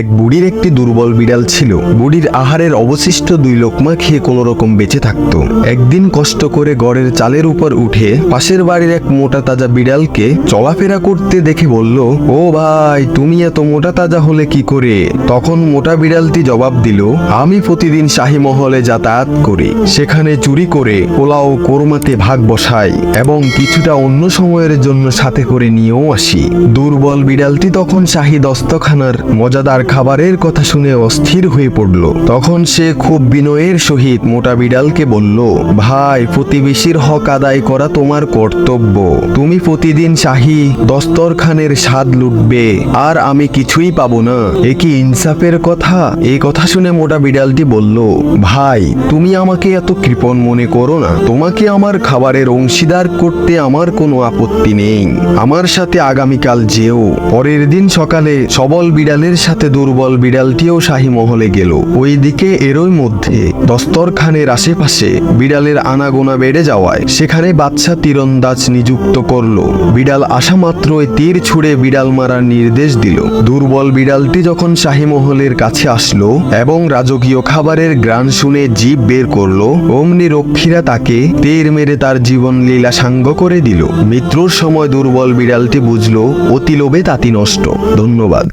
এক বুড়ির একটি দুর্বল বিড়াল ছিল। বুড়ির আহারের অবশিষ্ট দুই লোকমা খেয়ে কোনো রকম বেঁচে থাকতো। একদিন কষ্ট করে গড়ের চালের উপর উঠে পাশের বাড়ির এক মোটা তাজা বিড়ালকে চলাফেরা করতে দেখে বলল, ও ভাই, তুমি এত মোটা তাজা হলে কি করে? তখন মোটা বিড়ালটি জবাব দিল, আমি প্রতিদিন শাহী মহলে যাতায়াত করি। সেখানে চুরি করে পোলাও কোরমাতে ভাগ বসাই এবং কিছুটা অন্য সময়ের জন্য সাথে করে নিয়েও আসি। দুর্বল বিড়ালটি তখন শাহী দস্তখানার মজাদার খাবারের কথা শুনে অস্থির হয়ে পড়ল। তখন সে খুব বিনয়ের সহিত মোটা বিড়ালকে বলল, ভাই, প্রতিবেশীর হক আদায় করা তোমার কর্তব্য। তুমি প্রতিদিন শাহী দস্তরখানের স্বাদ লুটবে, আর আমি কিছুই পাবো না। এ কি ইনসাফের কথা? এই কথা শুনে মোটা বিড়ালটি বলল, ভাই, তুমি আমাকে এত কৃপণ মনে করো না। তোমাকে আমার খাবারের অংশীদার করতে আমার কোনো আপত্তি নেই। আমার সাথে আগামীকাল যেও। পরের দিন সকালে সবল বিড়ালের সাথে দুর্বল বিড়ালটিও শাহী মহলে গেল। ওইদিকে এরই মধ্যে দস্তরখানের আশেপাশে বিড়ালের আনাগোনা বেড়ে যাওয়ায় সেখানে বাচ্চা তীরন্দাজ নিযুক্ত করল। বিড়াল আসা মাত্রই তীর ছুড়ে বিড়াল মারার নির্দেশ দিল। দুর্বল বিড়ালটি যখন শাহী মহলের কাছে আসলো এবং রাজকীয় খাবারের গ্রান শুনে জীব বের করল, অমনি রক্ষীরা তাকে তীর মেরে তার জীবন লীলা সাঙ্গ করে দিল। মৃত্যুর সময় দুর্বল বিড়ালটি বুঝলো, অতি লোভে তাতি নষ্ট। ধন্যবাদ।